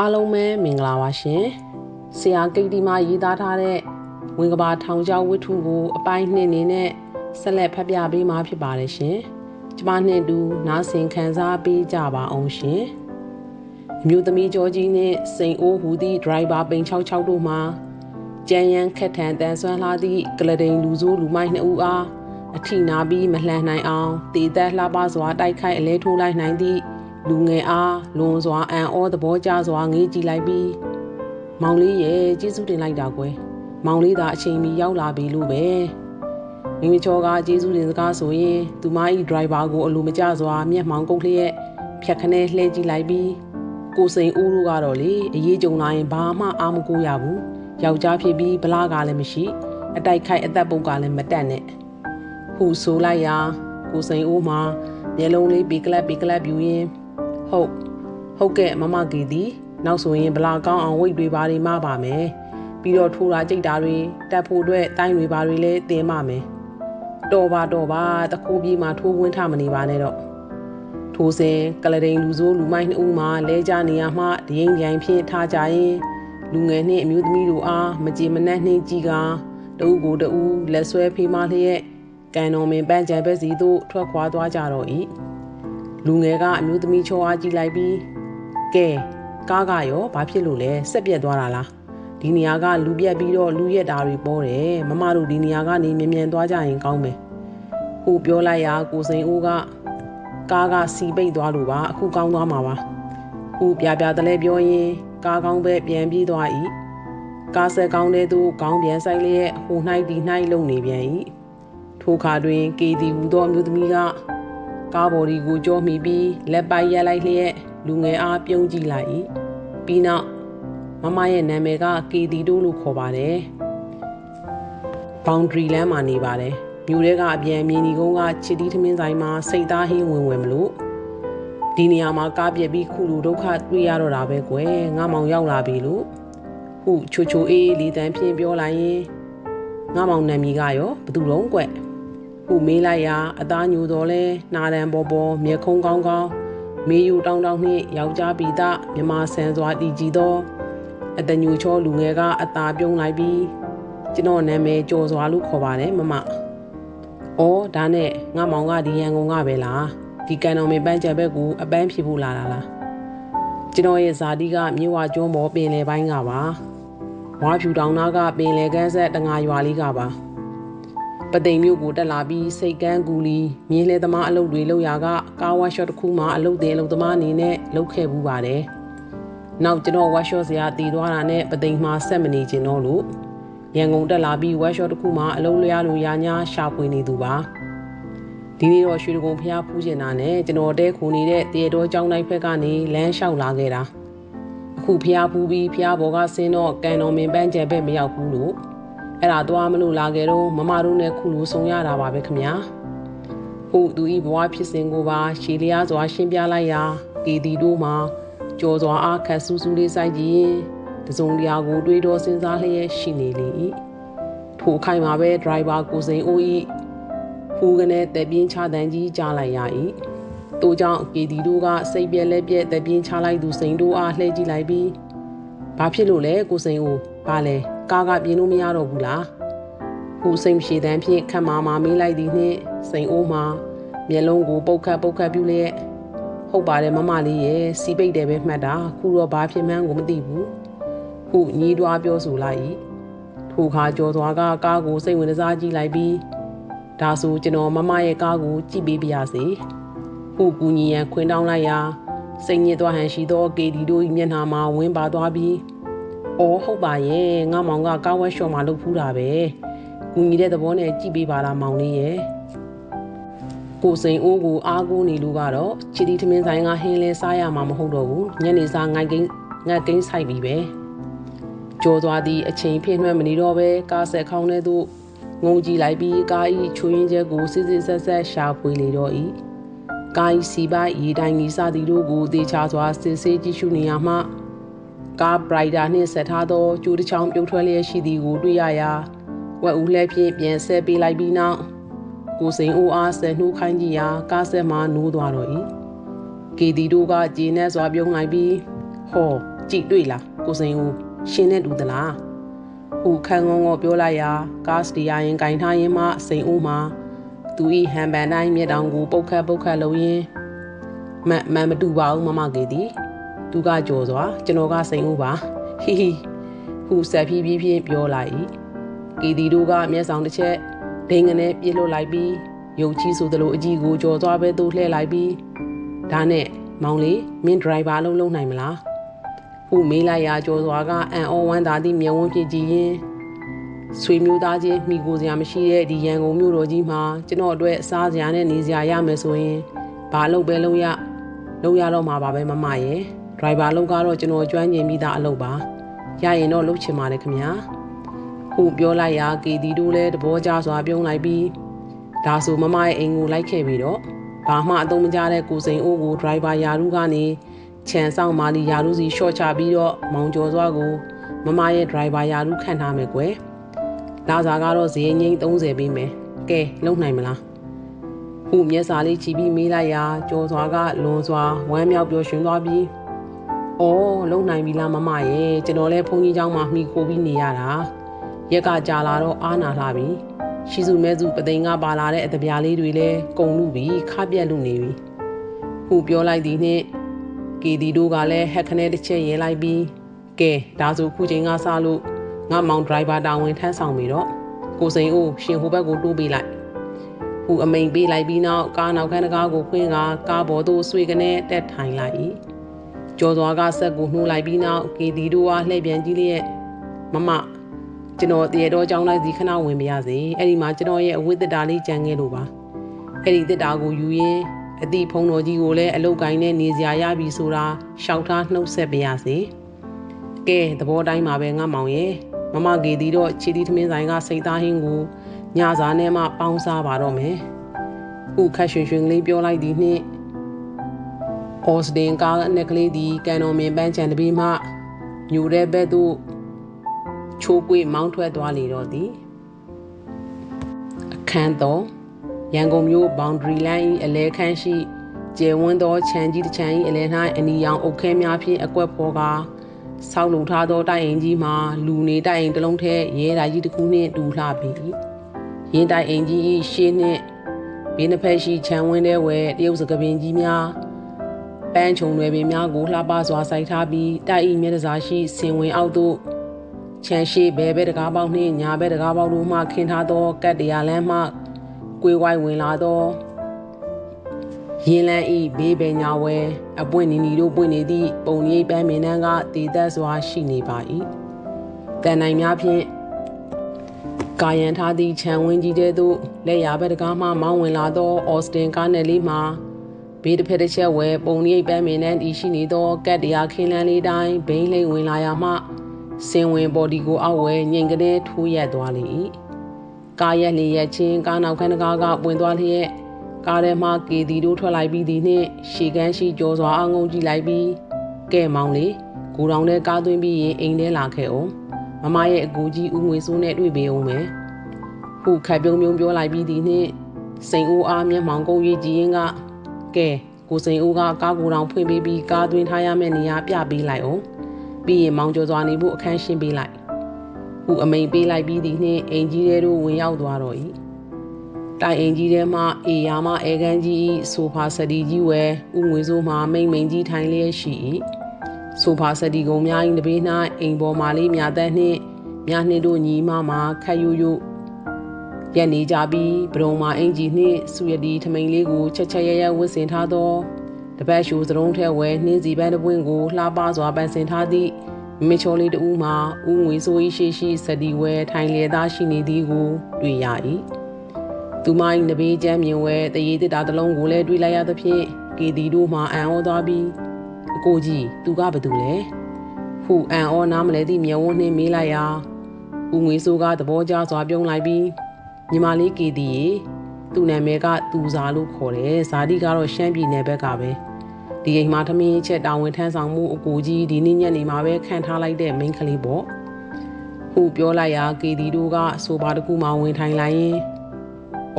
အားလုံးပဲမင်္ဂလာပါရှင်ဆရာကိတ်တီမရေးသားထားတဲ့ဝင်ကဘာထောင်ချောက်ဝတ္ထုကိုအပိုင်းနှစ်နေနဲ့ဆက်လက်ဖတ်ပြပေးမှာဖြစ်ပါတယ်ရှင်ကျမနဲ့တူနားဆင်ခံစားပေးကြပါအောင်ရှင်အမျိုးသမီးကျော်ကြီးနဲ့စိန်အိုးဟူသည့်ဒရိုင်ဘာပိန်66တို့မှာကြမ်းရန်ခက်ထန်တန်ဆွမ်းလာသည့်ကလဒိန်လူဆိုးလူမိုက်နှစ်ဦးအားအထိနာပြီးမလှန်နိုင်အောင်တည်သက်လှပစွာတိုက်ခိုက်အလဲထိုးလိုက်နိုင်သည့် လူငယ်အားလွန်စွာအံ့ဩသဘောကျစွာငေးကြည့်လိုက်ပြီးမောင်လေးရဲ့ကျေးဇူးတင်လိုက်တာကွယ်မောင်လေးသာအချိန်မီရောက်လာပြီလို့ပဲမိမချောကကျေးဇူးတင်စကားဆိုရင်သူမ၏ဒရိုင်ဘာကိုအလိုမကျစွာမျက်မှောင်ကုတ်လျက်ဖြတ်ခနဲလှဲကြည့်လိုက်ပြီးကိုစိန်ဦးတို့ကတော့လေအရေးကြုံလာရင်ဘာမှအာမကိုရဘူးယောက်ျားဖြစ်ပြီးဗလာကလည်းမရှိ အတိုက်ခိုက်အသက်ပုတ်ကလည်းမတက်နဲ့ဟူဆိုလိုက်ရာကိုစိန်ဦးမှာမျက်လုံးလေးပီကလပ်ပီကလပ်ပြူရင်း ဟုတ်ဟုတ်ကဲ့မမကီသည်နောက်ဆိုရင်ဗလာကောင်းအောင်ဝိတ်တွေပါတွေမပါမယ်ပြီးတော့ထိုးတာကြိတ်တာတွေတက်ဖို့အတွက်တိုင်းတွေပါတွေလည်းတင်ပါမယ်တော်ပါတော်ပါတခိုးပြေးမှာထိုးဝင်းထမနေပါနဲ့တော့ထိုးစင်ကလဒိန်လူဆိုးလူမိုက်နှစ်ဦးမှာလဲကြနေရမှဒရင်ကြိုင်ဖြင့်ထားကြရင်လူငယ်နှင့်အမျိုးသမီးတို့အားမကြေမနက်နှင်းကြည့်ကတဦးကိုတဦးလက်ဆွဲဖေးမလျက်ကန်တော်မင်ပန်းကြံပဲစီသို့ထွက်ခွာသွားကြတော့၏ လူငယ်ကအမျိုးသမီးချောအားကြည့်လိုက်ပြီးကဲကားကရောဘာဖြစ်လို့လဲဆက်ပြက်သွားတာလားဒီနေရာကလူပြက်ပြီးတော့လူရက်တာတွေပေါ်တယ်မမတို့ဒီနေရာကနေမြ мян သွားကြရင်ကောင်းမယ်ဟိုပြောလိုက်ရာကိုစိန်အိုးကကားကစီပိတ်သွားလို့ပါအခုကောင်းသွားမှာပါဟိုပြပြတလဲပြောရင်ကားကောင်းပဲပြန်ပြေးသွား၏ကားဆက်ကောင်းတဲ့သူခေါင်းပြန်ဆိုင်လျက်ဟိုနှိုက်ဒီနှိုက်လုံနေပြန်၏ထိုခါတွင်ကေတီဟူသောအမျိုးသမီးက ကားဘော်ဒီကိုကြောမိပြီးလက်ပိုက်ရက်လိုက်လျက်လူငယ်အားပြုံးကြည့်လိုက်၏ပြီးနောက်မမရဲ့နာမည်ကကေတီတို့လို့ခေါ်ပါတယ်။ boundary လမ်းမှာနေပါတယ်။မြို့ထဲကအပြန်မြင်းဒီကုန်းကချစ်တီးထမင်းဆိုင်မှာစိတ်သားဟင်းဝင်ဝင်မလို့ဒီနေရာမှာကားပြက်ပြီးခုလိုဒုက္ခတွေ့ရတော့တာပဲကွယ်ငါမောင်ရောက်လာပြီလို့ဟုချိုချိုအေးလေးတန်းဖြင်းပြောလိုက်ရင်ငါမောင်နာမည်ကရောဘသူတော့ကွယ် ဟုမေးလိုက်ရာအသားညူတော်လဲနာတန်ပေါ်ပေါ်မျက်ခုံးကောင်းကောင်းမေးယူတောင်းတောင်းနှင့်ယောက်ျားပိသားမြမဆန်စွာတည်ကြည်သောအတညူချောလူငယ်ကအသာပြုံးလိုက်ပြီးကျွန်တော်နာမည်ကျော်စွာလို့ခေါ်ပါတယ်မမ။အော်ဒါနဲ့ငါမောင်ကဒီရန်ကုန်ကပဲလားဒီကန်တော်မင်းပန်းချက်ဘက်ကိုအပန်းဖြေဖို့လာတာလား။ကျွန်တော်ရဲ့ဇာတိကမြေဝကျွန်းပေါ်ပင်လယ်ပိုင်းကပါ။ဝါဖြူတောင်နာကပင်လယ်ကမ်းဆက်တငါရွာလေးကပါ။ ပသိမ်မြို့ကိုတက်လာပြီးစိတ်ကန်းကူလီမြင်းလဲသမားအလုပ်တွေလုပ်ရာကကားဝါရှော့တစ်ခုမှအလုပ်တင်အလုပ်သမားအနေနဲ့လုပ်ခဲ့ဘူးပါတယ်။နောက်ကျွန်တော်ဝက်ရှော့စရာတည်သွားတာနဲ့ပသိမ်မှာဆက်မနေချင်တော့လို့ရန်ကုန်တက်လာပြီးဝက်ရှော့တစ်ခုမှအလုံးလျားလိုရာညာရှာဖွေနေသူပါဒီနေ့တော့ရွှေတကုံဖျားဖူးကျင်တာနဲ့ကျွန်တော်တဲခုနေတဲ့တရေတော်ကျောင်းတိုင်းဘက်ကနေလမ်းလျှောက်လာခဲ့တာအခုဖျားဖူးပြီးဖျားဘော်ကဆင်းတော့ကန်တော်မင်ပန်းကျဲဘက်မရောက်ဘူးလို့ အဲ့ဒါသွားမလို့လာခဲ့တော့မမတို့နဲ့ခုလိုဆုံရတာပါပဲခမညာဟုတ်သူဤဘဝဖြစ်စဉ်ကိုပါရှည်လျားစွာရှင်းပြလိုက်ရာကေတီတို့မှာကြော်စွာအားခတ်ဆူးဆူးလေးဆိုင်ကြည့်ရင်တစုံတရာကိုတွေးတော့စဉ်းစားလျက်ရှိနေလေ၏ထိုခိုင်မှာပဲဒရိုင်ဘာကိုစိန်အိုး၏ဖူးကနေတပြင်းချတန်းကြီးကြားလိုက်ရ၏တိုးကြောင့်ကေဒီတို့ကစိတ်ပြက်လက်ပြက်တပြင်းချလိုက်သူစိန်တို့အားလှည့်ကြည့်လိုက်ပြီးဘာဖြစ်လို့လဲကိုစိန်အိုးဘာလဲ ကားကပြင်းလို့မရတော့ဘူးလားဟူစိန်ဖြေတန်းဖြင့်ခက်မာမာမေးလိုက်သည်နှင့်စိန်အိုးမှာမျက်လုံးကိုပုတ်ခတ်ပုတ်ခတ်ပြုလျက်ဟုတ်ပါတယ်မမလေးရဲ့စီးပိတ်တယ်ပဲမှတ်တာခုတော့ဘာဖြစ်မှန်းကိုမသိဘူးခုညီးတွားပြောဆိုလိုက်ထိုခါကြော်သွားကကားကိုစိတ်ဝင်စားကြည့်လိုက်ပြီးဒါဆိုကျွန်တော်မမရဲ့ကားကိုကြည့်ပေးပါရစေခုကူညီရန်ခွင်းတောင်းလိုက်ရာစိတ်ညစ်သွားဟန်ရှိသောကေဒီတို့၏မျက်နှာမှာဝင်းပါသွားပြီး အော်ဟုတ်ပါရဲ့ငါမောင်ကကားဝက်ရှော့မှာလုပ်ဖူးတာပဲကူညီတဲ့သဘောနဲ့ကြည့်ပေးပါလားမောင်လေးရဲ့ကိုစိန်အိုးကိုအားကိုးနေလို့ကတော့ချီတီထမင်းဆိုင်ကဟင်းလဲစားရမှာမဟုတ်တော့ဘူးညနေစာငိုက်ကိန်းငတ်ကိန်းဆိုင်ပြီပဲကြော်သွားသည့်အချိန်ဖြည့်နှွဲ့မနေတော့ပဲကားဆက်ခေါင်းထဲသို့ငုံကြည့်လိုက်ပြီးကားဤချွေးရင်းချက်ကိုစစ်စစ်ဆက်ဆက်ရှာဖွေလေတော့၏ကားဤစီပိုက်ရေတိုင်းဤစသည်တို့ကိုသေချာစွာစစ်ဆေးကြည့်ရှုနေရမှ ကားဘရိုက်တာနှင့်ဆက်ထားသောကျိုးတစ်ချောင်းပြုတ်ထွက်လျက်ရှိသည်ကိုတွေ့ရရာဝက်ဦးလှဲဖြင့်ပြန်ဆက်ပေးလိုက်ပြီးနောက်ကိုစိန်အိုအားဆယ်နှိုးခိုင်းကြည့်ရာကားဆက်မှနိုးသွားတော့၏ကေတီတို့ကဂျင်းနဲ့စွာပြုံးလိုက်ပြီးဟောကြည်တွေ့လားကိုစိန်ဦးရှင်နဲ့တူသလားဟုခန်းငုံငေါပြောလိုက်ရာကားစတီယာရင်ကင်ထားရင်မှစိန်ဦးမှာသူဤဟန်ပန်တိုင်းမျက်တောင်ကိုပုတ်ခတ်ပုတ်ခတ်လုံးရင်မမမတူပါဘူးမမကေသည် သူကကြော်စွာကျွန်တော်ကစိန်ဦးပါဟီဟီဟုဆက်ဖြည်းဖြည်းဖြည်းပြောလိုက်၏ကီဒီတို့ကမျက်ဆောင်တစ်ချက်ဒိန်ငနဲ့ပြစ်လွတ်လိုက်ပြီးရုပ်ချီဆိုသလိုအကြီးကိုကြော်သွားပဲသို့လှည့်လိုက်ပြီးဒါနဲ့မောင်လေးမင်းဒရိုင်ဘာလုံးလုံးနိုင်မလားဟုမေးလိုက်ရာကြော်စွာကအန်အောဝမ်းသာသည့်မျက်ဝန်းဖြစ်ကြည့်ရင်ဆွေမျိုးသားချင်းမိကိုစရာမရှိတဲ့ဒီရန်ကုန်မြို့တော်ကြီးမှာကျွန်တော်အတွက်အစားစရာနဲ့နေစရာရမယ်ဆိုရင်ဘာလုပ်ပဲလုပ်ရလုပ်ရတော့မှာပါပဲမမရဲ့ ဒရိုင်ဘာလုပ်ကတော့ကျွန်တော်ကျွမ်းကျင်ပြီးသားအလုပ်ပါရရင်တော့လုပ်ချင်ပါတယ်ခင်ဗျာဟုပြောလိုက်ရာကေတီတို့လည်းတဘောကြစွာပြုံးလိုက်ပြီးဒါဆိုမမရဲ့အိမ်ကိုလိုက်ခဲ့ပြီးတော့ဘာမှအသုံးမကျတဲ့ကိုစိန်အိုးကိုဒရိုင်ဘာယာရုကနေခြံဆောင်မာလီယာရုစီရှော့ချပြီးတော့မောင်ကျော်စွာကိုမမရဲ့ဒရိုင်ဘာယာရုခန့်ထားမယ်ကွယ်လာစားကတော့ဈေးငိမ့်30ပေးမယ်ကဲလုံနိုင်မလားဟုမျက်စာလေးချီပြီးမေးလိုက်ရာကျော်စွာကလွန်စွာဝမ်းမြောက်ပျော်ရွှင်သွားပြီး။ အော်လုံနိုင်ပြီလားမမရဲ့ကျွန်တော်လည်းဘုန်းကြီးเจ้าမှာမှီခိုပြီးနေရတာ။ရက်ကကြာလာတော့အားနာလာပြီ။ရှိစုမဲစုပသိမ်ကပါလာတဲ့အတပြားလေးတွေလည်းကုံလူပြီးခါပြက်လူနေပြီ။ဟုပြောလိုက်သည်နှင့်ကေဒီတို့ကလည်းဟက်ခနဲတစ်ချက်ရဲလိုက်ပြီးကဲဒါဆိုခုချိန်ကစလို့ငါမောင်ဒရိုင်ဘာတာဝန်ထမ်းဆောင်ပြီတော့ကိုစိန်အိုးရှင်ဟိုဘက်ကိုတိုးပေးလိုက်ဟူအမိန်ပေးလိုက်ပြီးနောက်ကားနောက်ခန်းတကားကိုခွင်းကကားပေါ်သို့ဆွေကနေတက်ထိုင်လိုက်၏ ကျော်စွာကဆက်ကိုနှိုးလိုက်ပြီးနောက်ကေတီတို့အားလှည့်ပြန်ကြည့်လျက်မမကျွန်တော်တရေတော်ကြောင်းလိုက်စီခဏဝင်ပြရစေအဲ့ဒီမှာကျွန်တော်ရဲ့အဝိသတ္တာလေးကြံခဲ့လို့ပါအဲ့ဒီသတ္တာကိုယူရင်းအတိဖုံတော်ကြီးကိုလည်းအလုတ်ကိုင်းနဲ့နေစရာရပြီဆိုတာရှောက်ထားနှုတ်ဆက်ပြရစေကဲသဘောတိုင်းပါပဲငါမောင်ရဲ့မမကေတီတော့ချီတီသမင်းဆိုင်ကစိတ်သားဟင်းကိုညစာနဲ့မှပေါင်းစားပါတော့မယ်။ဥခတ်ရွှင်ရွှင်လေးပြောလိုက်သည်နှင့် အော်စဒင်ကားနဲ့ကလေးသည်ကန်တော်မင်ပန်းချံတပီးမှညူတဲ့ဘက်သို့ချိုးကွေးမောင်းထွက်သွားလေတော့သည်အခန်းတော်ရန်ကုန်မြို့ boundary line ၏အလဲခန်းရှိကျယ်ဝန်းသောခြံကြီးတစ်ခြံ၏အလဲ၌အနီရောင်အုတ်ခဲများဖြင့်အကွက်ဖော်ကာဆောက်လုပ်ထားသောတိုက်အိမ်ကြီးမှာလူနေတိုက်အိမ်တစ်လုံးထဲရဲဓာကြီးတစ်ခုနှင့်တူလှပေ၏ရင်းတိုက်အိမ်ကြီး၏ရှေ့နှင့်ဘေးနှစ်ဖက်ရှိခြံဝင်းထဲဝဲတရုတ်စကပင်ကြီးများ ပန်းချုံတွေပင်များကိုလှပစွာစိုက်ထားပြီးတိုက်ဤမျက်နှာစာရှိဆင်ဝင်အောက်သို့ခြံရှိဘဲဘဲတကားပေါက်နှင့်ညာဘဲတကားပေါက်တို့မှခင်းထားသောကတ်တရာလမ်းမှကွေးဝိုင်းဝင်လာသောရင်လန်းဤဘေးပင်ညာဝဲအပွင့်နီနီတို့ပွင့်နေသည့်ပုံရိပ်ပန်းမင်းနှန်းကတည်သက်စွာရှိနေပါ၏တန်နိုင်များဖြင့်ကာယံထားသည့်ခြံဝင်းကြီးတဲသို့လက်ရဘက်တကားမှမောင်းဝင်လာသောအော်စတင်ကားနယ်လေးမှာ ဘေးတစ်ဖက်တစ်ချက်ဝဲပုံရိပ်ပန်းမင်းနှန်းတည်ရှိနေသောကတ်တရားခင်းလန်းလေးတိုင်းဘိန်းလိမ့်ဝင်လာရမှစင်ဝင်ဘော်ဒီကိုအောက်ဝဲငိန်ကနေထိုးရက်သွားလေ၏ကားရက်လျက်ချင်းကားနောက်ခန်းတကားကပွင့်သွားလျက်ကားထဲမှကေတီတို့ထွက်လိုက်ပြီးသည်နှင့်ရှီကန်းရှိကြောစွာအငုံကြည့်လိုက်ပြီးကဲမောင်လေးကိုတောင်ထဲကားသွင်းပြီးရင်အိမ်ထဲလာခဲ့အောင်မမရဲ့အကူကြီးဦးငွေစိုးနဲ့တွေ့ပေအောင်မယ်ဟုခက်ပြုံးပြုံးပြောလိုက်ပြီးသည်နှင့်စိန်ဦးအားမျက်မှောင်ကုန်း၍ကြည်ရင်က ကဲကိုစိန်ဦးကကားကိုတောင်ဖွင့်ပေးပြီးကားသွင်းထားရမယ့်နေရာပြပေးလိုက်အောင်ပြီးရင်မောင်ကျော်စွာနေဖို့အခန်းရှင်းပေးလိုက်ဟုအမိန်ပေးလိုက်ပြီးသည်နှင့်အိမ်ကြီးထဲသို့ဝင်ရောက်သွားတော့၏တိုင်အိမ်ကြီးထဲမှအေယာမအဲကန်းကြီးဆိုဖာစတီကြီးဝဲဥငွေစိုးမှမိန်မိန်ကြီးထိုင်လျက်ရှိ၏ဆိုဖာစတီကုံများ၏တပေး၌အိမ်ပေါ်မှလေးမြသက်နှင့်မြနှင့်တို့ညီမမှခတ်ယူယူ ရက်နေကြပြီးဘရုံမာအင်ကြီးနှင့်ဆူရတီထမိန်လေးကိုချက်ချက်ရရဝတ်ဆင်ထားသောတပတ်ရှူစရုံးထဲဝဲနှင်းစီပန်းတပွင့်ကိုလှပစွာပန်းဆင်ထားသည့်မချောလေးတူးမှာဥငွေဆို၏ရှိရှိစတီဝဲထိုင်လေသားရှိနေသည်ကိုတွေ့ရ၏သူမ၏နဘေးကျမ်းမြင်ဝဲတရေတစ်တာတစ်လုံးကိုလည်းတွေ့လိုက်ရသဖြင့်ကေတီတို့မှအံ့ဩသွားပြီးအကိုကြီးသူကဘာတူလဲဟုအံ့ဩနားမလဲသည့်မျက်ဝန်းနှင်းမေးလိုက်ရာဥငွေဆိုးကသဘောကျစွာပြုံးလိုက်ပြီး ညီမလေးကေတီရေသူ့နာမည်ကသူစာလို့ခေါ်တယ်ဇာတိကတော့ရှမ်းပြည်နယ်ဘက်ကပဲဒီအိမ်မှာသမင်းချက်တာဝန်ထမ်းဆောင်မှုအကူကြီးဒီနေ့ညနေမှာပဲခံထားလိုက်တဲ့မိန်းကလေးပေါ့ဟုပြောလိုက်ရာကေတီတို့ကဆိုပါတကူမှဝင်ထိုင်လိုက်ရင်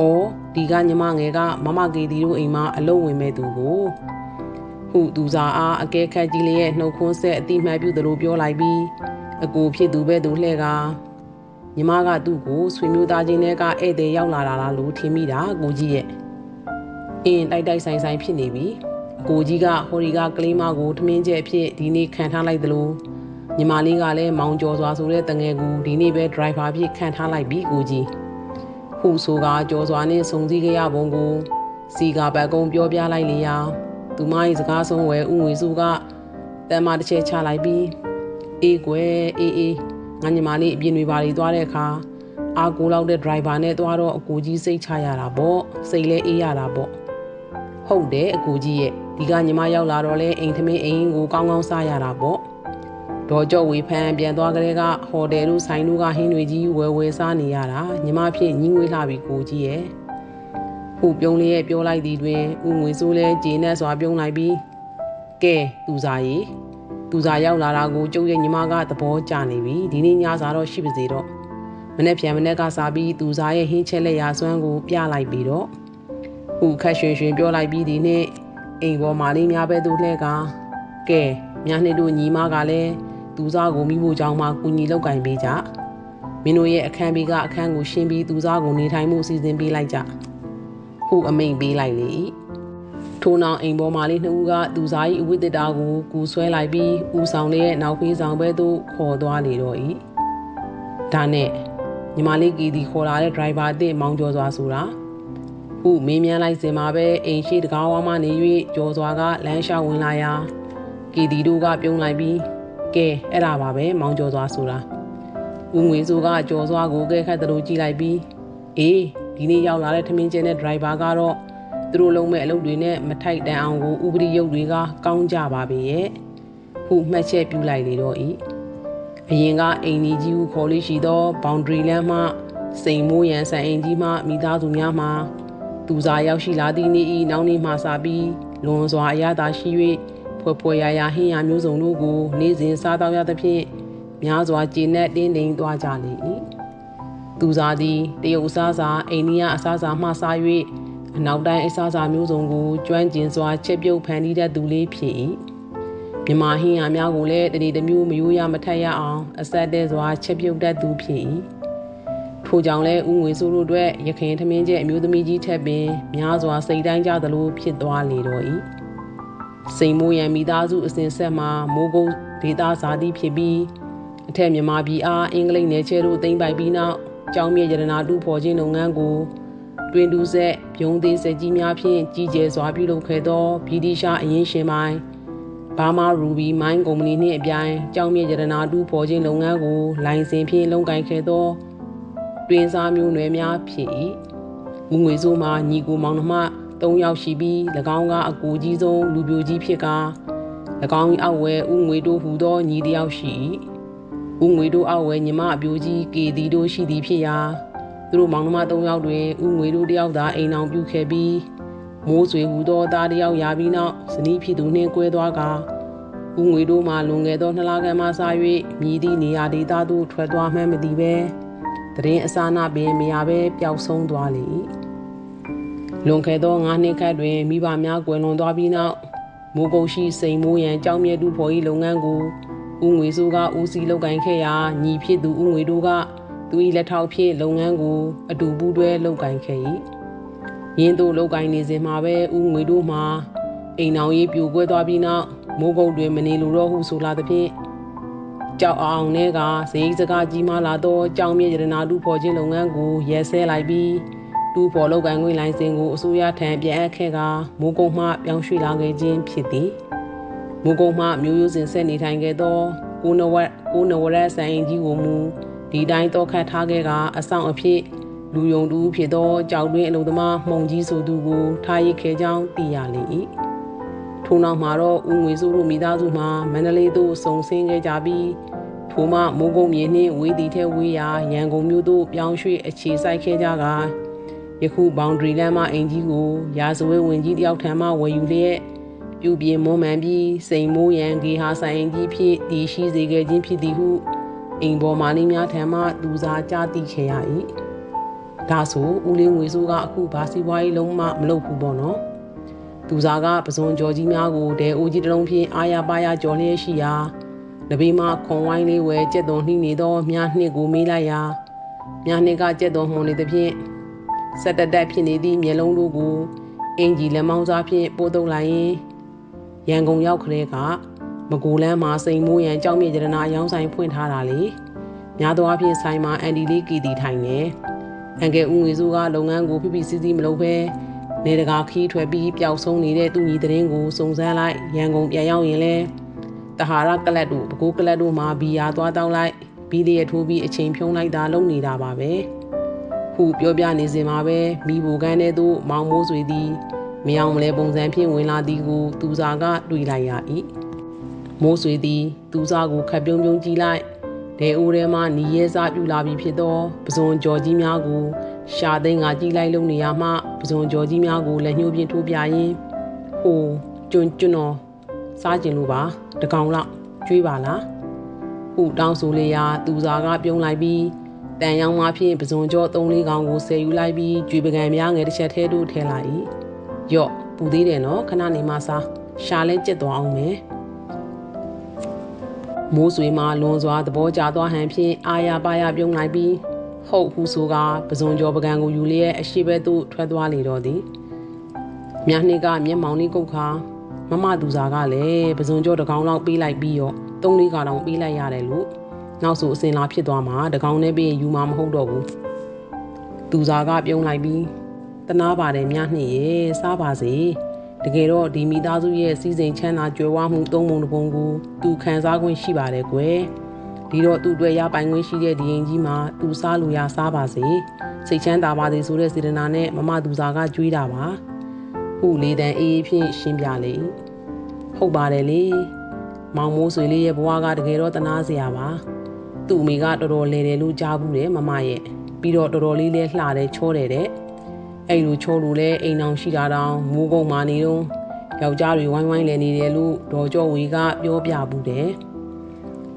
အော်ဒီကညီမငယ်ကမမကေတီတို့အိမ်မှာအလုပ်ဝင်မဲ့သူကိုဟဟုသူစားအားအကဲခတ်ကြီးလေးရဲ့နှုတ်ခွန်းဆက်အတိမတ်ပြုသလိုပြောလိုက်ပြီးအကိုဖြစ်သူပဲသူလှဲ့က ညီမကသူ့ကိုဆွေမျိုးသားချင်းတွေကဧည့်သည်ရောက်လာတာလားလို့ထင်မိတာကိုကြီးရဲ့အင်းတိုက်တိုက်ဆိုင်ဆိုင်ဖြစ်နေပြီအကိုကြီးကဟိုရီကကလေးမကိုထမင်းကျဲအဖြစ်ဒီနေ့ခံထားလိုက်သလိုညီမလေးကလည်းမောင်ကျော်စွာဆိုတဲ့တငယ်ကူဒီနေ့ပဲဒရိုင်ဘာဖြစ်ခံထားလိုက်ပြီကိုကြီးဟူဆိုကကျော်စွာနဲ့စုံစည်းကြရပုံကိုစီကဘကုံပြောပြလိုက်လေရာသူမ၏စကားဆုံးဝဲဥငွေစုကတန်မာတစ်ချက်ချလိုက်ပြီးအေးကွယ်အေးအေး ငါညီမလေးအပြင်တွေပါလေသွားတဲ့အခါအာကိုလောက်တဲ့ဒရိုင်ဘာနဲ့သွားတော့အကူကြီးစိတ်ချရတာပေါ့စိတ်လဲအေးရတာပေါ့ဟုတ်တယ်အကူကြီးရဲ့ဒီကညီမရောက်လာတော့လဲအိမ်သမင်းအိမ်ကိုကောင်းကောင်းစားရတာပေါ့ဒေါ်ကျော်ဝေဖန်ပြန်သွားကြတဲ့ကဟိုတယ်တို့ဆိုင်တို့ကဟင်းတွေကြီးဝယ်ဝယ်စားနေရတာညီမဖြစ်ညင်းငွေလှပြီကိုကြီးရဲ့ဟိုပြုံးလေးရဲ့ပြောလိုက်သည်တွင်ဥငွေစိုးလဲဂျင်းနဲ့စွာပြုံးလိုက်ပြီးကဲသူစားရီ သူစားရောက်လာတာကိုကျုပ်ရဲ့ညီမကသဘောကျနေပြီဒီနေ့ညစာတော့ရှိပါစေတော့မနေ့ပြန်မနေ့ကစားပြီးသူစားရဲ့ဟင်းချက်လက်ရာစွမ်းကိုပြလိုက်ပြီးတော့ဟိုခက်ရွှင်ရွှင်ပြောလိုက်ပြီးဒီနေ့အိမ်ပေါ်မှာလေးများပဲသူလှဲကကဲမြားနှစ်တို့ညီမကလည်းသူစားကိုမိဖို့ကြောင်းမှကူညီလောက်ကင်ပေးကြမင်းတို့ရဲ့အခန်းဘေးကအခန်းကိုရှင်းပြီးသူစားကိုနေထိုင်မှုစီစဉ်ပေးလိုက်ကြဟုအမိန်ပေးလိုက်လေ ထို့နောက်အိမ်ပေါ်မှာလေးနှစ်ဦးကသူစား၏အဝိတ္တတာကိုကူဆွဲလိုက်ပြီးဦးဆောင်လေးရဲ့နောက်ဖေးဆောင်ဘဲသို့ခေါ်သွားလေတော့၏ဒါနဲ့ညီမလေးကီဒီခေါ်လာတဲ့ဒရိုင်ဘာအစ်မောင်ကျော်စွာဆိုတာဟုမေးမြန်းလိုက်စင်မှာပဲအိမ်ရှိတကားဝါမှနေ၍ကျော်စွာကလမ်းလျှောက်ဝင်လာရာကီဒီတို့ကပြုံးလိုက်ပြီးကဲအဲ့ဒါပါပဲမောင်ကျော်စွာဆိုတာဦးငွေစိုးကကျော်စွာကိုကဲခတ်သလိုကြည့်လိုက်ပြီးအေးဒီနေ့ရောက်လာတဲ့ထမင်းကျင်းတဲ့ဒရိုင်ဘာကတော့ သူတို့လုံးမဲ့အလုပ်တွေနဲ့မထိုက်တန်အောင်ကိုဥပဒေရုပ်တွေကကောင်းကြပါပဲရဲ့ဟုမှတ်ချက်ပြုလိုက်လေတော့ဤအရင်ကအိမ်ကြီးကိုခေါ်လို့ရှိသော boundary လမ်းမှစိန်မိုးရန်ဆန်အိမ်ကြီးမှမိသားစုများမှသူစားရောက်ရှိလာသည့်နေ့ဤနောက်နေ့မှစပြီးလွန်စွာအရသာရှိ၍ဖွဲဖွဲရရဟင်းရမျိုးစုံတို့ကို နေ့စဉ်စားတော့ရသဖြင့်များစွာကျေနပ်တင်းတိမ်သွားကြလေ၏သူစားသည်တရုတ်အစားစာအိန္ဒိယအစားစာမှစား၍ အနောက်တိုင်းအစားစာမျိုးစုံကိုကျွမ်းကျင်စွာချက်ပြုတ်ဖန်တီးတတ်သူလေးဖြစ်၏မြမဟင်းရများကိုလည်းတဏီတစ်မျိုးမယိုးရမထက်ရအောင်အဆက်တဲစွာချက်ပြုတ်တတ်သူဖြစ်၏ထို့ကြောင့်လဲဥငွေဆိုးတို့အတွက်ရခင်ထမင်းကျဲအမျိုးသမီးကြီးထက်ပင်များစွာစိတ်တိုင်းကြသလိုဖြစ်သွားလေတော့၏စိန်မိုးရန်မိသားစုအစဉ်ဆက်မှာမိုးကုတ်ဒေတာဇာတိဖြစ်ပြီးအထက်မြန်မာပြည်အားအင်္ဂလိပ်နယ်ချဲတို့သိမ်းပိုက်ပြီးနောက်ကျောင်းမြေရတနာတူဖော်ခြင်းလုပ်ငန်းကို တွင်တူဆက်ပြုံးသေးစက်ကြီးများဖြင့်ကြီးကျယ်စွာပြုလုပ်ခဲ့သောဗြိတိရှားအရင်ရှင်ပိုင်းဘာမာရူဘီမိုင်းကုမ္ပဏီနှင့်အပြိုင်ကျောင်းမြေရတနာတူဖော်ခြင်းလုပ်ငန်းကိုလိုင်စင်ဖြင့်လုပ်ကိုင်ခဲ့သောတွင်စားမျိုးနွယ်များဖြစ်၏ငွေစိုးမှာညီကိုမောင်နှမ၃ယောက်ရှိပြီး၎င်းကအကူကြီးဆုံးလူပြိုကြီးဖြစ်ကာ၎င်း၏အောက်ဝဲဥငွေတို့ဟူသောညီတယောက်ရှိ၏ဥငွေတို့အောက်ဝဲညီမအပြိုကြီးကေဒီတို့ရှိသည်ဖြစ်ရာ သူတို့မောင်နှမ၃ယောက်တွင်ဥငွေတို့တယောက်သာအိမ်အောင်ပြုခဲ့ပြီးမိုးဆွေဟူသောသားတယောက်ရာပြီးနောက်ဇနီးဖြစ်သူနှင့်ကွဲသွားကာဥငွေတို့မှလွန်ခဲ့သောနှစ်လခန့်မှစ၍မြည်သည့်နေရာဒေသသို့ထွက်သွားမှန်းမသိပဲတရင်အစာနာပင်မရပဲပျောက်ဆုံးသွားလေလွန်ခဲ့သော၅နှစ်ခန့်တွင်မိဘများကွယ်လွန်သွားပြီးနောက်မိုးကုတ်ရှိစိန်မိုးရန်ကြောင်းမြဲတူဖော်၏လုပ်ငန်းကိုဥငွေစိုးကဦးစီးလုပ်ကိုင်ခဲ့ရာညီဖြစ်သူဥငွေတို့က သူ၏လက်ထောက်ဖြင့်လုပ်ငန်းကိုအတူပူးတွဲလုပ်ကိုင်ခဲ့၏ရင်းတို့လုပ်ကိုင်နေစဉ်မှာပဲဥငွေတို့မှာအိမ်အောင်ရေးပြိုကွဲသွားပြီးနောက်မိုးကုတ်တွင်မနေလိုတော့ဟုဆိုလာသဖြင့်ကြောက်အောင်နဲ့ကဈေးစကားကြီးမားလာသောကြောင်မြရတနာတူဖော်ခြင်းလုပ်ငန်းကိုရဲဆဲလိုက်ပြီးတူဖော်လုပ်ကိုင်ခွင့်လိုင်စင်ကိုအစိုးရထံပြန်အပ်ခဲ့ကမိုးကုတ်မှပြောင်းရွှေ့လာခဲ့ခြင်းဖြစ်သည်မိုးကုတ်မှမျိုးရိုးစဉ်ဆက်နေထိုင်ခဲ့သောကိုနဝက်ကိုနဝရက်ဆိုင်ကြီးကိုမူ ဒီတိုင်းတော့ခတ်ထားခဲ့ကအဆောင်အဖြစ်လူယုံတူဖြစ်သောကြောက်တွင်းအလုံသမားမှုံကြီးဆိုသူကိုထားရစ်ခဲ့ကြောင်းသိရလေ၏ထို့နောက်မှာတော့ဦးငွေစိုးတို့မိသားစုမှမန္တလေးသို့စုံဆင်းခဲ့ကြပြီးထိုမှမိုးကုတ်မြေနှင့်ဝေးသည်ထဲဝေးရာရန်ကုန်မြို့သို့ပြောင်းရွှေ့အခြေစိုက်ခဲ့ကြကယခုဘောင်ဒရီလမ်းမှအင်ကြီးကိုရာဇဝဲဝင်ကြီးတယောက်ထံမှဝယ်ယူလျက်ပြုပြင်မွမ်းမံပြီးစိန်မိုးရန်ဂေဟာဆိုင်ကြီးဖြစ်တည်ရှိစေခဲ့ခြင်းဖြစ်သည်ဟု အိမ်ပေါ်မာလေးများထံမှသူစားကြားသိခဲ့ရ၏ဒါဆိုဦးလေးငွေစိုးကအခုဘာစီပွားရေးလုံးမမလုပ်ဘူးပေါ့နော်သူစားကပဇွန်ကြော်ကြီးများကိုဒဲအိုးကြီးတစ်လုံးဖြင့်အာရပါရကြော်လျက်ရှိရာနဘေးမှခွန်ဝိုင်းလေးဝဲကြက်သွန်နှိနေသောမြားနှစ်ကိုမေးလိုက်ရာမြားနှစ်ကကြက်သွန်မှုန်နေသဖြင့်ဆက်တက်တက်ဖြစ်နေသည့်မျက်လုံးတို့ကိုအင်ကြီးလက်မောင်းစားဖြင့်ပို့ထုတ်လိုက်ရင်ရန်ကုန်ရောက်ခရဲက မကူလန်းမှာစိန်မိုးရန်ကြောက်မြေရတနာရောင်းဆိုင်ဖွင့်ထားတာလေများသောအားဖြင့်ဆိုင်မှာအန်ဒီလေးကီတီထိုင်နေအန်ကယ်ဦးငွေစုကလုပ်ငန်းကိုဖိဖိစီးစီးမလုပ်ဘဲနေတကာခီးထွက်ပြီးပျောက်ဆုံးနေတဲ့သူညီတဲ့င်းကိုစုံစမ်းလိုက်ရန်ကုန်ပြန်ရောက်ရင်လဲတဟာရကလတ်တို့ဘကိုးကလတ်တို့မှာဘီယာသွားတောက်လိုက်ဘီလီရထိုးပြီးအချိန်ဖြုံးလိုက်တာလုပ်နေတာပါပဲခုပြောပြနေစဉ်မှာပဲမိဘူကန်းတဲ့သူမောင်မိုးဆွေသည်မယောင်မလဲပုံစံဖြင့်ဝင်လာသည်ကိုသူစာကတွေ့လိုက်ရ၏ မိုးဆွေသည်သူစာကိုခပ်ပြုံးပြုံးကြည့်လိုက်ဒဲအိုးထဲမှနီရဲစားပြူလာပြီဖြစ်သောပဇွန်ကြော်ကြီးများကိုရှာသိန်းကကြည့်လိုက်လုံနေရမှပဇွန်ကြော်ကြီးများကိုလက်ညှိုးပြင်းထိုးပြရင်းဟိုကျွန်းကျွန်းတော်စားကျင်လို့ပါတကောင်လောက်ကျွေးပါလားဟုတောင်းဆိုလေရာသူစားကပြုံးလိုက်ပြီးတန်ရောင်မှဖြင့်ပဇွန်ကြောသုံးလေးကောင်ကိုဆယ်ယူလိုက်ပြီးကြွေပကံများငယ်တစ်ချက်ထဲတို့ထဲလိုက်၏ယော့ပူသေးတယ်နော်ခဏနေမှစားရှာလဲကြက်သွားအောင်မယ် မိုးဆွေမှလွန်စွာသဘောကျသွားဟန်ဖြင့်အာရပါရပြုံးလိုက်ပြီးဟုတ်ဟုဆိုကပဇွန်ကျော်ပကံကိုယူလျက်အရှိဘက်သို့ထွက်သွားလေတော့သည်မြတ်နှစ်ကမျက်မှောင်လေးကုတ်ခါမမသူစားကလည်းပဇွန်ကျော်တကောင်လောက်ပေးလိုက်ပြီးတော့သုံးလေးကောင်တောင်ပေးလိုက်ရတယ်လို့နောက်ဆိုအစင်လာဖြစ်သွားမှာတကောင်နဲ့ပြီးယူမှာမဟုတ်တော့ဘူးသူစားကပြုံးလိုက်ပြီးတနာပါတယ်မြတ်နှစ်ရေစားပါစေ တကယ်တော့ဒီမိသားစုရဲ့စီစဉ်ချမ်းသာကြွယ်ဝမှုသုံးပုံတစ်ပုံကိုသူခံစား권ရှိပါတယ်ကွယ်ဒီတော့သူ့အတွက်ရပိုင်ခွင့်ရှိတဲ့ဒီရင်ကြီးမှာသူစားလို့ရစားပါစေစိတ်ချမ်းသာပါစေဆိုတဲ့စေတနာနဲ့မမသူစားကကြွေးတာပါဟုလေးတန်အေးဖြင့်ရှင်းပြလေဟုတ်ပါတယ်လေမောင်မိုးဆွေလေးရဲ့ဘဝကတကယ်တော့တနာစရာပါသူ့အမေကတော်တော်လဲတယ်လို့ကြားဘူးတယ်မမရဲ့ပြီးတော့တော်တော်လေးလဲလှတယ်ချောတယ်တဲ့ အဲ့လိုချောလို့လဲအိမ်အောင်ရှိတာတောင်မိုးကုံမာနေတော့ယောက်ျားတွေဝိုင်းဝိုင်းလဲနေတယ်လို့ဒေါ်ကျော်ဝေကပြောပြဘူးတယ်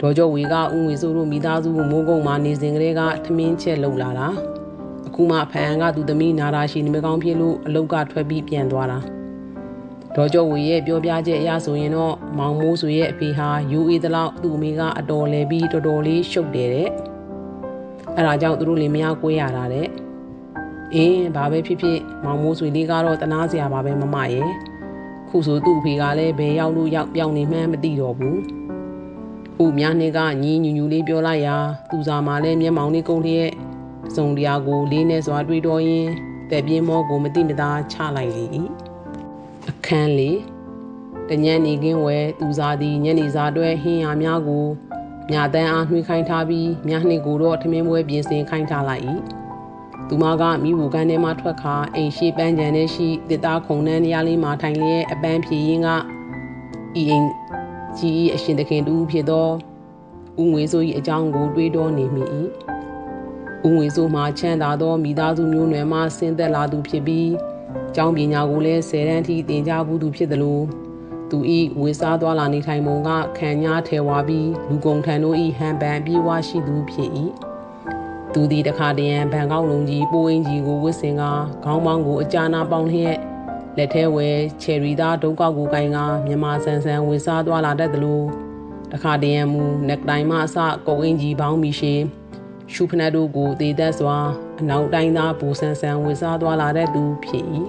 ဒေါ်ကျော်ဝေကဥငွေဆိုတို့မိသားစုမိုးကုံမာနေစဉ်ကလေးကထမင်းချက်လှုပ်လာတာအခုမှဖန်ကသူသမီးနာတာရှိနေမကောင်းဖြစ်လို့အလုတ်ကထွက်ပြီးပြန်သွားတာဒေါ်ကျော်ဝေရဲ့ပြောပြချက်အရဆိုရင်တော့မောင်မိုးဆွေရဲ့အဖေဟာယူအေးတလောက်သူ့အမေကအတော်လဲပြီးတော်တော်လေးရှုပ်တယ်တဲ့အဲ့ဒါကြောင့်သူတို့လင်မယားကွဲရတာတဲ့ အင်းဘာပဲဖြစ်ဖြစ်မောင်မိုးဆွေလေးကတော့တနာစရာပါပဲမမရဲ့ခုဆိုသူ့အဖေကလည်းဘယ်ရောက်လို့ရောက်ပြောင်းနေမှန်းမသိတော့ဘူးဥမြားနေကညီညူညူလေးပြောလိုက်ရာသူစားမှလည်းမျက်မှောင်လေးကုန်လျက်စုံတရားကိုလေးနဲ့စွာတွေးတော်ရင်းတဲ့ပြင်းမောကိုမတိမသားချလိုက်လေ၏အခန်းလေးတညံနေကင်းဝဲသူစားသည်ညနေစာအတွက်ဟင်းရများကိုမြတန်းအားနှွှေးခိုင်းထားပြီးမြနှစ်ကိုတော့ထမင်းပွဲပြင်ဆင်ခိုင်းထားလိုက်၏ သူမကမိဘူကန်ထဲမှထွက်ခါအိမ်ရှိပန်းကြံထဲရှိတစ်သားခုံနှန်းနေရာလေးမှာထိုင်လျက်အပန်းဖြေရင်းကဤအိမ်ကြီးအရှင်တခင်တူဖြစ်သောဥငွေဆို၏အကြောင်းကိုတွေးတောနေမိ၏ဥငွေဆိုမှချမ်းသာသောမိသားစုမျိုးနွယ်မှဆင်းသက်လာသူဖြစ်ပြီးကျောင်းပညာကိုလည်းဆယ်တန်းထိသင်ကြားဘူးသူဖြစ်သလိုသူဤဝေစားသွားလာနေထိုင်ပုံကခံညာထဲဝါပြီးလူကုန်ထံတို့ဤဟန်ပန်ပြေးဝရှိသူဖြစ်၏ သူသည်တခါတရံဘန်ကောက်လုံးကြီးပိုးအင်းကြီးကိုဝစ်စင်ကခေါင်းပေါင်းကိုအကြာနာပေါင်းလျက်လက်ထဲဝဲချယ်ရီသားဒုံကောက်ကိုကင်ကမြန်မာဆန်ဆန်ဝေစားသွားလာတတ်သလိုတခါတရံမူနက်တိုင်းမှအစကုတ်အင်းကြီးပေါင်းမီရှေရှုဖနက်တို့ကိုတည်သက်စွာအနောက်တိုင်းသားဘူဆန်ဆန်ဝေစားသွားလာတဲ့သူဖြစ်၏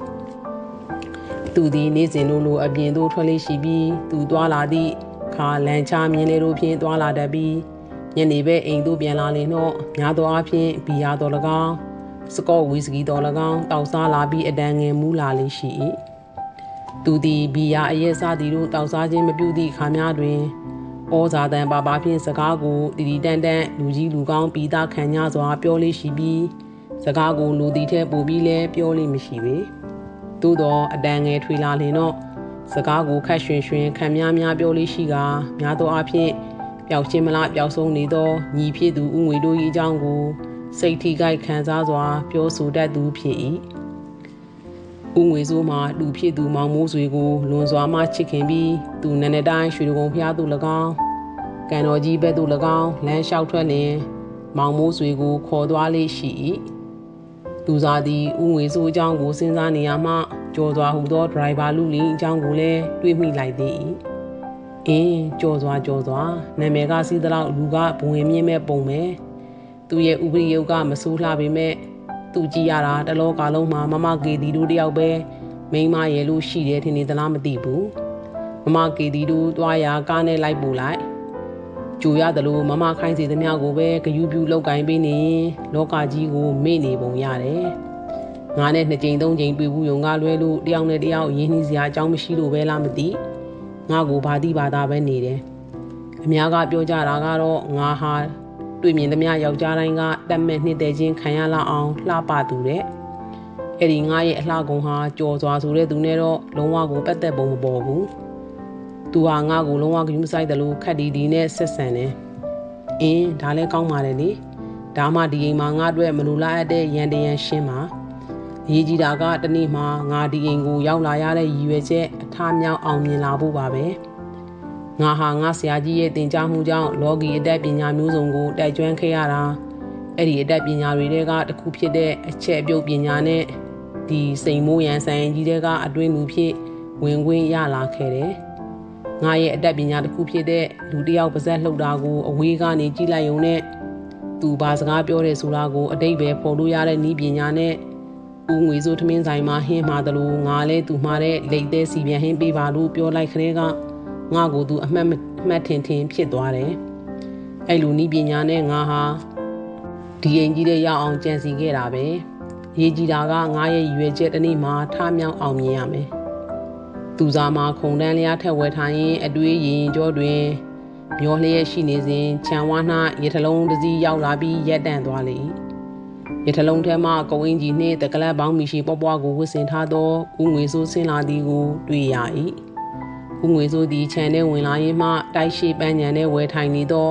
သူသည်နေ့စဉ်လိုလိုအပြင်သို့ထွက်လေရှိပြီးသူသွားလာသည့်ခါလန်ချမြင်းလေးတို့ဖြင့်သွားလာတတ်ပြီး ညနေပဲအိမ်သို့ပြန်လာလင်တော့များသောအားဖြင့်ဘီယာတော်၎င်းစကော့ဝီစကီတော်၎င်းတောက်စားလာပြီးအတန်ငယ်မူးလာလေးရှိ၏သူသည်ဘီယာအရက်စားသည်တို့တောက်စားခြင်းမပြုသည့်ခါများတွင်ဩဇာတန်ပါပါဖြင့်စကားကိုတီတီတန်တန်လူကြီးလူကောင်းပြီးသားခံရစွာပြောလေးရှိပြီးစကားကိုလူသည်ထက်ပိုပြီးလဲပြောလေးမရှိပေသို့တော့အတန်ငယ်ထွေလာလင်တော့စကားကိုခတ်ရွှင်ရွှင်ခံများများပြောလေးရှိကများသောအားဖြင့် ပျောက်ချင်းမလားပျောက်ဆုံးနေသောညီဖြစ်သူဥငွေတို့၏အကြောင်းကို စိတ်ထိခိုက်ခံစားစွာ ပြောဆိုတတ်သူဖြစ်၏ဥငွေစိုးမှာလူဖြစ်သူမောင်မိုးဆွေကိုလွန်စွာမှချစ်ခင်ပြီးသူနန်းတိုင်းရွှေကုံဖျားသူ၎င်းကံတော်ကြီးဘက်သို့၎င်းလမ်းလျှောက်ထွက်လျင်မောင်မိုးဆွေကိုခေါ်သွားလေးရှိ၏သူစားသည်ဥငွေစိုးအကြောင်းကိုစဉ်းစားနေရမှကြော်စွာဟူသောဒရိုင်ဘာလူလီအကြောင်းကိုလည်းတွေးမိလိုက်သည်၏ အင်းကြော်စွာကြော်စွာနာမည်ကစီးသလောက်လူကဘဝင်မြင့်မဲ့ပုံပဲသူရဲ့ဥပရိယုတ်ကမဆိုးလှပေမဲ့သူကြည့်ရတာတလောကလုံးမှာမမကေတီတို့တယောက်ပဲမိန်းမရဲ့လို့ရှိတယ်ထင်နေသလားမသိဘူးမမကေတီတို့တွားရကားနဲ့လိုက်ပို့လိုက်ကြိုရတယ်လို့မမခိုင်းစီသမျှကိုပဲဂယူးပြူလောက်ကင်ပေးနေရင်လောကကြီးကိုမေ့နေပုံရတယ်ငါနဲ့နှစ်ကြိမ်သုံးကြိမ်တွေ့ဘူးယုံကလွဲလို့တယောက်နဲ့တယောက်ရင်းနှီးစရာအကြောင်းမရှိလို့ပဲလားမသိ ငါကိုဘာတိဘာသာပဲနေတယ်အများကပြောကြတာကတော့ငါဟာတွေ့မြင်သမျှယောက်ျားတိုင်းကတက်မဲ့နှစ်သက်ချင်းခံရလောက်အောင်လှပသူတဲ့အဲ့ဒီငါရဲ့အလှကုံဟာကြော်စွာဆိုတဲ့သူနဲ့တော့လုံးဝကိုပတ်သက်ပုံမပေါ်ဘူးသူဟာငါကိုလုံးဝကယူမဆိုင်တယ်လို့ခက်ဒီဒီနဲ့ဆက်ဆံတယ်အင်းဒါလည်းကောင်းပါတယ်လေဒါမှဒီအိမ်မှာငါအတွက်မလိုလားအပ်တဲ့ရန်တရန်ရှင်းပါ ရေးကြီးတာကတနေ့မှငါဒီအိမ်ကိုရောက်လာရတဲ့ရည်ရွယ်ချက်အထားမြောက်အောင်မြင်လာဖို့ပါပဲငါဟာငါဆရာကြီးရဲ့တင် जा မှုကြောင့်လော်ဂီအတတ်ပညာမျိုးစုံကိုတိုက်ကျွမ်းခဲ့ရတာအဲ့ဒီအတတ်ပညာတွေတဲကတစ်ခုဖြစ်တဲ့အချက်အပြုတ်ပညာနဲ့ဒီစိန်မိုးရန်ဆိုင်ကြီးတဲကအတွင်းလူဖြစ်ဝင်ခွင့်ရလာခဲ့တယ်ငါရဲ့အတတ်ပညာတစ်ခုဖြစ်တဲ့လူတစ်ယောက်ပါဇက်လှုပ်တာကိုအဝေးကနေကြည့်လိုက်ရုံနဲ့သူဘာစကားပြောတယ်ဆိုတာကိုအတိတ်ပဲဖော်လို့ရတဲ့ဤပညာနဲ့ ဦးငွေစိုးထမင်းဆိုင်မှာဟင်းမှာတလို့ငါလဲသူမှာတဲ့လိတ်သေးစီပြန်ဟင်းပေးပါလို့ပြောလိုက်ခရဲကငါကိုသူအမှတ်အမှတ်ထင်ထင်ဖြစ်သွားတယ်အဲ့လိုဤပညာနဲ့ငါဟာဒီအိမ်ကြီးတဲ့ရောက်အောင်ကြံစီခဲ့တာပဲရေးကြည့်တာကငါရဲ့ရွယ်ချက်တစ်နေ့မှာထမြောက်အောင်မြင်ရမယ်သူစားမှာခုံတန်းလျားထက်ဝဲထားရင်အတွေးရင်ကြောတွင်မျောလျက်ရှိနေစဉ်ခြံဝါးနှရထလုံးတစ်စီးရောက်လာပြီးရက်တန့်သွားလေ ရထလုံးထဲမှကုံအင်ကြီးနှင့်တကလပ်ပေါင်းမီရှိပွားပွားကိုဝစ်စင်ထားသောဦးငွေဆိုးဆင်းလာသည်ကိုတွေ့ရ၏ဦးငွေဆိုးသည်ခြံထဲဝင်လာရင်မှတိုက်ရှိပန်းညံနဲ့ဝဲထိုင်နေသော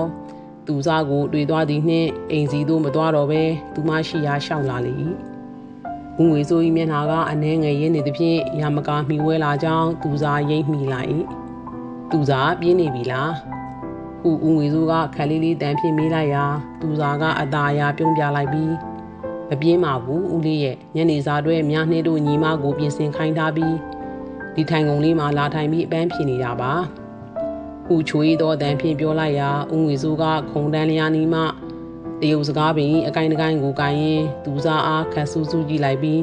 သူစားကိုတွေ့သွားသည်နှင့်အိမ်စီသို့မသွားတော့ဘဲသူမရှိရာရှောက်လာလေ၏ဦးငွေဆိုး၏မျက်နှာကအနှဲငယ်ရင်းနေသဖြင့်ရာမကာမိဝဲလာကြောင်းသူစားရိမ့်မိလာ၏သူစားပြင်းနေပြီလားခုဦးငွေစိုးကခက်လေးလေးတန်ဖြစ်မေးလိုက်ရာသူစားကအตาအရာပြုံးပြလိုက်ပြီး မပြင်းပါဘူးဦးလေးရဲ့ညနေစာအတွက်မြားနှင်းတို့ညီမကိုပြင်ဆင်ခိုင်းထားပြီးဒီထိုင်ကုန်လေးမှာလာထိုင်ပြီးအပန်းဖြစ်နေတာပါခုချွေးသောတန်ဖြင့်ပြောလိုက်ရာဦးငွေစိုးကခုံတန်းလျာနီမှတရုတ်စကားပင်အကိုင်းတကိုင်းကိုကိုင်းရင်သူစားအားခတ်ဆူးဆူးကြည့်လိုက်ပြီး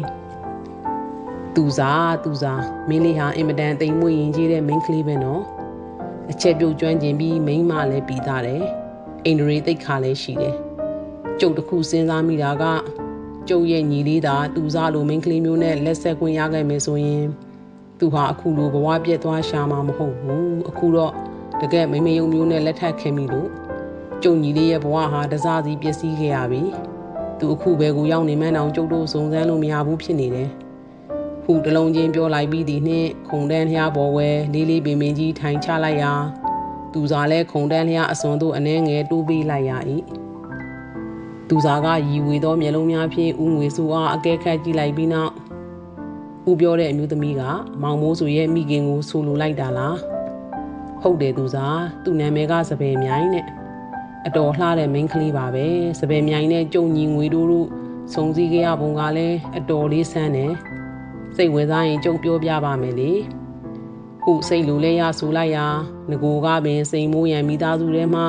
သူစားသူစားမင်းလေးဟာအင်မတန်တိမ်မွေ့ရင်ကြီးတဲ့မင်းကလေးပဲနော်အချက်ပြုတ်ကျွမ်းကျင်ပြီးမိန်းမလည်းပြီးသားတယ်အိန္ဒြေသိက်ခါလည်းရှိတယ်ကျုပ်တခုစဉ်းစားမိတာက ကျုပ်ရဲ့ညီလေးသာသူစားလိုမင်းကလေးမျိုးနဲ့လက်ဆက်ခွင့်ရခဲ့မယ်ဆိုရင်သူဟာအခုလိုဘဝပြည့်သွားရှာမှာမဟုတ်ဘူးအခုတော့တကယ်မိမယုံမျိုးနဲ့လက်ထပ်ခင်ပြီလို့ကျုံညီလေးရဲ့ဘဝဟာတစားစီပျက်စီးခဲ့ရပြီသူအခုပဲကိုရောက်နေမှန်းတောင်ကျုပ်တို့စုံစမ်းလို့မရဘူးဖြစ်နေတယ်ခုတလုံးချင်းပြောလိုက်ပြီးဒီနှစ်ခုံတန်းလျားပေါ်ဝဲလေးလေးပင်ပင်ကြီးထိုင်ချလိုက်ရာသူစားလဲခုံတန်းလျားအစွန်တို့အနှဲငယ်တိုးပေးလိုက်ရ၏ သူစားကရီဝေသောမျက်လုံးများဖြင့်ဥငွေစုအားအကဲခတ်ကြည့်လိုက်ပြီးနောက်ဥပြောတဲ့အမျိုးသမီးကမောင်မိုးစုရဲ့မိခင်ကိုဆူလိုလိုက်တာလားဟုတ်တယ်သူစားသူ့နာမည်ကစပယ်မြိုင်နဲ့အတော်လှတဲ့မိန်းကလေးပါပဲစပယ်မြိုင်နဲ့ကြုံညီငွေတို့တို့စုံစည်းခဲ့ရပုံကလည်းအတော်လေးဆန်းတယ်စိတ်ဝင်စားရင်ကြုံပြောပြပါမယ်လေခုစိတ်လိုလဲရဆိုလိုက်ရာငကိုကပင်စိန်မိုးရံမိသားစုထဲမှ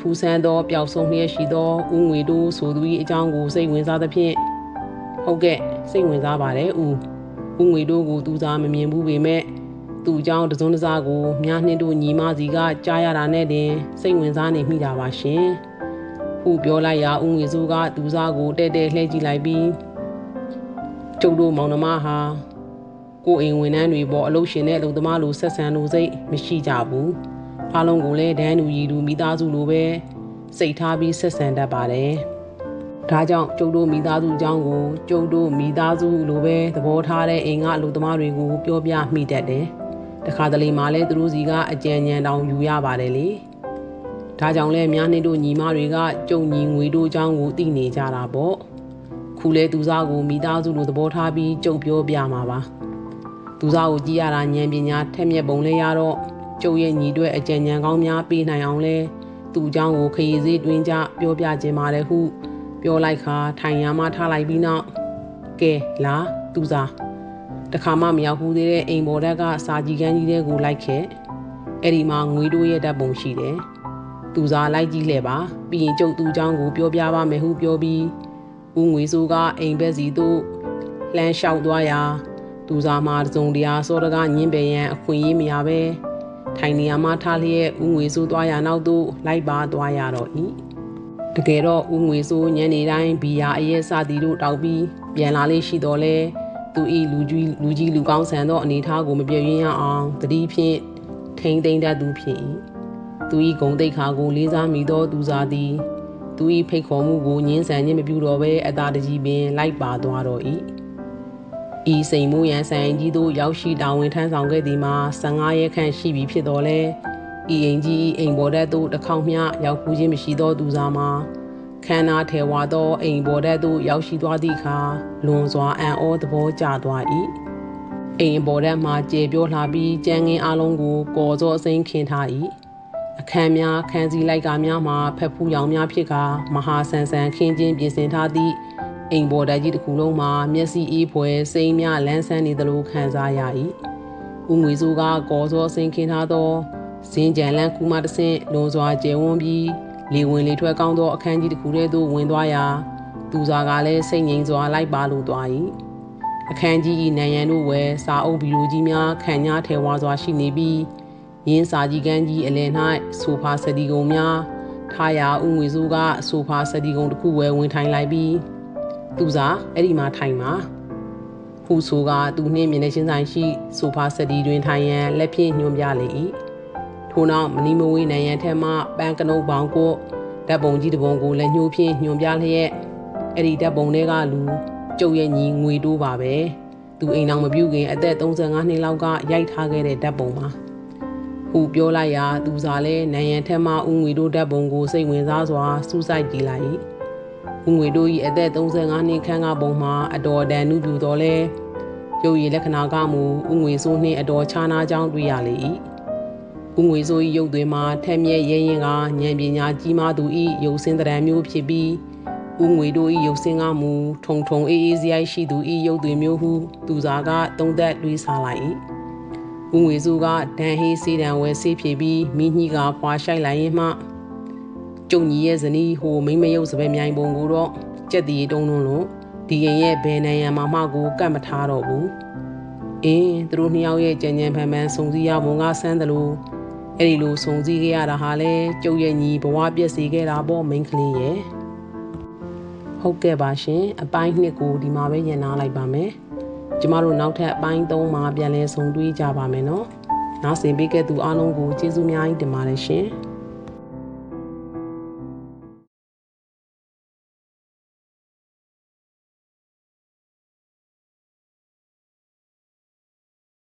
ထူဆန်းသောပျောက်ဆုံးလျက်ရှိသောဥငွေတို့ဆိုသူ၏အကြောင်းကိုစိတ်ဝင်စားသဖြင့်ဟုတ်ကဲ့စိတ်ဝင်စားပါတယ်ဥဥငွေတို့ကိုသူစားမမြင်ဘူးပေမဲ့သူ့အကြောင်းတစုံတစားကိုမြားနှင်းတို့ညီမစီကကြားရတာနဲ့တင်စိတ်ဝင်စားနေမိတာပါရှင်ခုပြောလိုက်ရာဥငွေစုကသူစားကိုတဲ့တဲ့လှည့်ကြည့်လိုက်ပြီးကျုပ်တို့မောင်နှမဟာကိုအိမ်ဝန်ထမ်းတွေပေါ်အလုပ်ရှင်နဲ့အလုပ်သမားလိုဆက်ဆံလို့စိတ်မရှိကြဘူး အားလုံးကိုလည်းဒန်းလူရီလူမိသားစုလိုပဲစိတ်ထားပြီးဆက်ဆံတတ်ပါတယ်ဒါကြောင့်ကျုပ်တို့မိသားစုအကြောင်းကိုကျုပ်တို့မိသားစုလိုပဲသဘောထားတဲ့အိမ်ကအလုပ်သမားတွေကိုပြောပြမိတတ်တယ်တခါတလေမှလည်းသူတို့စီကအကြံဉာဏ်တောင်ယူရပါတယ်လေဒါကြောင့်လဲများနှစ်တို့ညီမတွေကကြုံညီငွေတို့အကြောင်းကိုသိနေကြတာပေါ့ခုလဲသူစားကိုမိသားစုလိုသဘောထားပြီးကြုံပြောပြမှာပါသူစားကိုကြည့်ရတာဉာဏ်ပညာထက်မြက်ပုံလဲရတော့ ကျုပ်ရဲ့ညီတွေအကြံဉာဏ်ကောင်းများပေးနိုင်အောင်လဲသူ့အကြောင်းကိုခရီးစည်းတွင်းကြပြောပြခြင်းပါတယ်ဟုပြောလိုက်ခါထိုင်ရမှထားလိုက်ပြီးနောက်ကဲလာသူစား တခါမှမရောက်ဘူးသေးတဲ့အိမ်ပေါ်တက်ကစာကြီးကန်းကြီးတွေကိုလိုက်ခဲ့အဲ့ဒီမှာငွေတိုးရဲ့ဓာတ်ပုံရှိတယ်သူစားလိုက်ကြည့်လဲပါပြီးရင်ကျုပ်သူเจ้าကိုပြောပြပါမယ်ဟုပြောပြီးဦးငွေစိုးကအိမ်ဘက်စီသို့လှမ်းလျှောက်သွားရာသူစားမှာတစုံတရာစောတကညင်းပယ်ရန်အခွင့်အရေးမရပဲ ထိုင်နေရာမှာထားလျက်ဦးငွေစိုးသွားရာနောက်သို့လိုက်ပါသွားရတော့၏တကယ်တော့ဦးငွေစိုးညနေတိုင်းဘီယာအရက်စသည်တို့တောက်ပြီးပြန်လာလေးရှိတော်လဲသူဤလူကြီးလူကြီးလူကောင်းဆန်သောအနေထားကိုမပြည့်ရင်းရအောင်တတိဖြင့်ထိမ့်သိမ့်တတ်သူဖြစ်၏သူဤဂုံတိတ်ခါကိုလေးစားမိသောသူစားသည်သူဤဖိတ်ခေါ်မှုကိုညှင်းဆန်ခြင်းမပြုတော့ဘဲအသာတကြီးပင်လိုက်ပါသွားတော့၏ ဤစိန်မိုးရန်ဆိုင်ကြီးတို့ရောက်ရှိတာဝန်ထမ်းဆောင်ခဲ့သည်မှာ15ရက်ခန့်ရှိပြီဖြစ်တော်လဲဤအိမ်ကြီးအိမ်ပေါ်တက်သို့တစ်ခေါက်မျှရောက်ဖူးခြင်းမရှိသောသူစားမှာခန္ဓာထေဝါသောအိမ်ပေါ်တက်သို့ရောက်ရှိသွားသည့်အခါလွန်စွာအံ့ဩသဘောကျသွား၏အိမ်ပေါ်တက်မှကျေပြောလှပြီးကြမ်းငင်းအလုံးကိုကော်စောအစိမ်းခင်းထား၏အခန်းများခန်းစည်းလိုက်ကများမှာဖက်ဖူးရောင်များဖြစ်ကာမဟာဆန်ဆန်ခင်းခြင်းပြင်ဆင်ထားသည့် အိမ်ပေါ်တက်ကြီးတစ်ခုလုံးမှာမျက်စိအေးဖွယ်စိမ်းများလန်းဆန်းနေသလိုခံစားရ၏ဦးငွေစိုးကကော်စောအစိမ်းခင်းထားသောဇင်းကြံလန်းကူမှတဆင့်လွန်စွာကျယ်ဝန်းပြီးလေဝင်လေထွက်ကောင်းသောအခန်းကြီးတစ်ခုထဲသို့ဝင်သွားရာသူစားကလည်းစိတ်ငြိမ်စွာလိုက်ပါလိုသွား၏အခန်းကြီး၏နံရံတို့ဝယ်စာအုပ်ဗီဒီယိုကြီးများခံညာထဲဝါစွာရှိနေပြီးရင်းစာကြီးကန်းကြီးအလယ်၌ဆိုဖာစတီကုံများထားရာဥငွေစုကဆိုဖာစတီကုံတစ်ခုဝယ်ဝင်ထိုင်လိုက်ပြီး သူစားအဲ့ဒီမှာထိုင်ပါဟူဆိုကသူနှင်းမြင်တဲ့ချင်းဆိုင်ရှိဆိုဖာစတီတွင်ထိုင်ရန်လက်ဖြင့်ညွှန်ပြလေ၏ထို့နောက်မနီမဝေးနိုင်ရန်ထက်မှပန်းကနုပ်ပေါင်းကိုဓာတ်ပုံကြီးတစ်ပုံကိုလည်းညှိုးဖြင့်ညွှန်ပြလျက်အဲ့ဒီဓာတ်ပုံတွေကလူကျုပ်ရဲ့ညီငွေတိုးပါပဲသူအိမ်အောင်မပြုတ်ခင်အသက်35နှစ်လောက်ကရိုက်ထားခဲ့တဲ့ဓာတ်ပုံပါဟူပြောလိုက်ရာသူစားလဲနန်ရန်ထက်မှဦးငွေတို့ဓာတ်ပုံကိုစိတ်ဝင်စားစွာစူးစိုက်ကြည့်လိုက် ဦးငွေတို့၏အသက်35နှစ်ခန့်ကပုံမှာအတော်တန်နုပြူတော်လဲရုပ်ရည်လက္ခဏာကမူဦးငွေစိုးနှင့်အတော်ခြားနာကြောင်းတွေ့ရလေ၏ဦးငွေစိုး၏ရုပ်သွင်းမှာထက်မြက်ရဲရင်ကဉာဏ်ပညာကြီးမားသူ၏ရုပ်စင်းတရံမျိုးဖြစ်ပြီးဦးငွေတို့၏ရုပ်စင်းကမူထုံထုံအေးအေးစရိုက်ရှိသူ၏ရုပ်သွင်းမျိုးဟုသူစားကသုံးသက်တွေးစားလိုက်၏ဦးငွေစိုးကဒန်ဟေးစေးတံဝဲဆေးဖြေပြီးမိညှိကဖွာရှိုက်လိုက်ရင်မှ ကျုံကြီးရဲ့ဇနီးဟိုမိမရုပ်စပယ်မြိုင်ပုံကိုတော့ကြက်တီတုံးလုံးလို့ဒီရင်ရဲ့ဘယ်နိုင်ရန်မှမှကိုကတ်မထားတော့ဘူးအင်းသူတို့နှစ်ယောက်ရဲ့ကြံကြံဖန်ဖန်စုံစည်းရမုံကဆန်းတယ်လို့အဲ့ဒီလိုစုံစည်းခဲ့ရတာဟာလဲကျုပ်ရဲ့ညီဘဝပြည့်စည်ခဲ့တာပေါ့မိန်းကလေးရဲ့ဟုတ်ကဲ့ပါရှင်အပိုင်းနှစ်ကိုဒီမှာပဲညင်နာလိုက်ပါမယ်ကျမတို့နောက်ထပ်အပိုင်း၃မှာပြန်လည်ဆုံတွေ့ကြပါမယ်နော်နောက်ဆင်ပေးခဲ့သူအားလုံးကိုကျေးဇူးများကြီးတင်ပါတယ်ရှင်